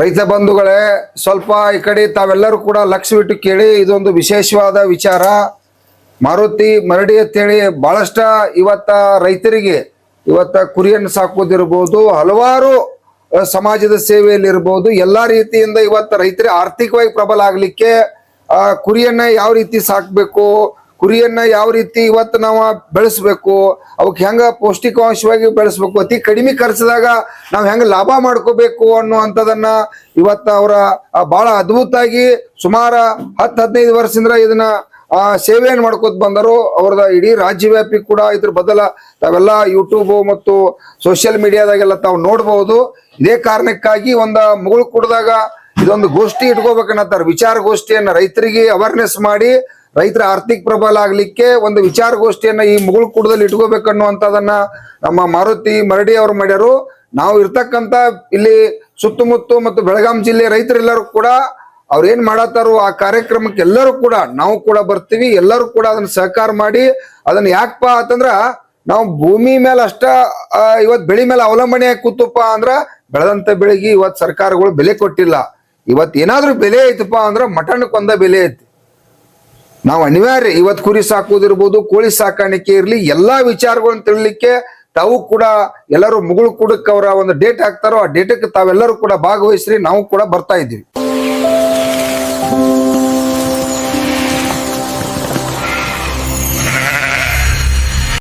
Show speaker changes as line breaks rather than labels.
ರೈತ ಬಂಧುಗಳೇ, ಸ್ವಲ್ಪ ಈ ಕಡೆ ತಾವೆಲ್ಲರೂ ಕೂಡ ಲಕ್ಷ್ಯವಿಟ್ಟು ಕೇಳಿ, ಇದೊಂದು ವಿಶೇಷವಾದ ವಿಚಾರ. ಮಾರುತಿ, ಮರಡಿ ಅಂತೇಳಿ ಬಹಳಷ್ಟ ಇವತ್ತ ರೈತರಿಗೆ ಇವತ್ತ ಕುರಿಯನ್ನು ಸಾಕೋದಿರ್ಬೋದು ಹಲವಾರು ಸಮಾಜದ ಸೇವೆಯಲ್ಲಿ ಇರ್ಬೋದು ಎಲ್ಲಾ ರೀತಿಯಿಂದ ಇವತ್ತು ರೈತರಿಗೆ ಆರ್ಥಿಕವಾಗಿ ಪ್ರಬಲ ಆಗ್ಲಿಕ್ಕೆ, ಆ, ಕುರಿಯನ್ನ ಯಾವ ರೀತಿ ಸಾಕ್ಬೇಕು ಕುರಿಯನ್ನ ಯಾವ ರೀತಿ ಇವತ್ತು ನಾವು ಬೆಳೆಸ್ಬೇಕು ಅವಕ್ಕೆ ಹೆಂಗ ಪೌಷ್ಟಿಕಾಂಶವಾಗಿ ಬೆಳೆಸ್ಬೇಕು, ಅತಿ ಕಡಿಮೆ ಖರ್ಚದಾಗ ನಾವು ಹೆಂಗ ಲಾಭ ಮಾಡ್ಕೋಬೇಕು ಅನ್ನುವಂಥದ್ದನ್ನ ಇವತ್ತು ಅವರ ಬಹಳ ಅದ್ಭುತಾಗಿ ಸುಮಾರು ಹತ್ತು ಹದಿನೈದು ವರ್ಷದಿಂದ ಇದನ್ನ, ಆ, ಸೇವೆಯನ್ನು ಮಾಡ್ಕೋತ ಬಂದರು. ಅವ್ರದ ಇಡೀ ರಾಜ್ಯವ್ಯಾಪಿ ಕೂಡ ಇದ್ರ ಬದಲ ತಾವೆಲ್ಲ ಯೂಟ್ಯೂಬ್ ಮತ್ತು ಸೋಷಿಯಲ್ ಮೀಡಿಯಾದಾಗೆಲ್ಲ ತಾವು ನೋಡ್ಬೋದು. ಇದೇ ಕಾರಣಕ್ಕಾಗಿ ಒಂದ ಮುಗುಳು ಕುಡ್ದಾಗ ಇದೊಂದು ಗೋಷ್ಠಿ ವಿಚಾರ ಗೋಷ್ಠಿಯನ್ನ ರೈತರಿಗೆ ಅವೇರ್ನೆಸ್ ಮಾಡಿ ರೈತರ ಆರ್ಥಿಕ ಪ್ರಬಲ ಆಗ್ಲಿಕ್ಕೆ ಒಂದು ವಿಚಾರಗೋಷ್ಠಿಯನ್ನ ಈ ಮುಗುಳು ಇಟ್ಕೋಬೇಕು ಅನ್ನುವಂಥದನ್ನ ನಮ್ಮ ಮಾರುತಿ ಮರಡಿ ಅವರು ಮಾಡ್ಯಾರು. ನಾವು ಇರ್ತಕ್ಕಂತ ಇಲ್ಲಿ ಸುತ್ತಮುತ್ತ ಮತ್ತು ಬೆಳಗಾಂ ಜಿಲ್ಲೆ ರೈತರೆಲ್ಲರೂ ಕೂಡ ಅವ್ರು ಏನ್ ಮಾಡತ್ತಾರೋ ಆ ಕಾರ್ಯಕ್ರಮಕ್ಕೆ ಎಲ್ಲರೂ ಕೂಡ ನಾವು ಕೂಡ ಬರ್ತೀವಿ. ಎಲ್ಲರೂ ಕೂಡ ಅದನ್ನ ಸಹಕಾರ ಮಾಡಿ ಅದನ್ನ ಯಾಕಪ್ಪ ಅಂತಂದ್ರ ನಾವು ಭೂಮಿ ಮೇಲೆ ಅಷ್ಟ ಇವತ್ ಬೆಳಿ ಮೇಲೆ ಅವಲಂಬನೆ ಕೂತಪ್ಪ ಅಂದ್ರ ಬೆಳೆದಂತ ಬೆಳೆಗೆ ಇವತ್ ಸರ್ಕಾರಗಳು ಬೆಲೆ ಕೊಟ್ಟಿಲ್ಲ. ಇವತ್ ಏನಾದ್ರೂ ಬೆಲೆ ಐತಪ್ಪ ಅಂದ್ರ ಮಟನ್ಕೊಂದ ಬೆಲೆ ಐತಿ. ನಾವು ಅನಿವಾರ್ಯ ಇವತ್ ಕುರಿ ಸಾಕೋದಿರ್ಬೋದು ಕೋಳಿ ಸಾಕಾಣಿಕೆ ಇರಲಿ, ಎಲ್ಲಾ ವಿಚಾರಗಳನ್ನ ತಿಳಿಲಿಕ್ಕೆ ತಾವು ಕೂಡ ಎಲ್ಲರೂ ಮುಗುಳು ಕುಡಕ್ ಅವರ ಒಂದು ಡೇಟ್ ಹಾಕ್ತಾರೋ ಆ ಡೇಟಕ್ಕೆ ತಾವೆಲ್ಲರೂ ಕೂಡ ಭಾಗವಹಿಸ್ರಿ, ನಾವು ಕೂಡ ಬರ್ತಾ ಇದ್ದೀವಿ.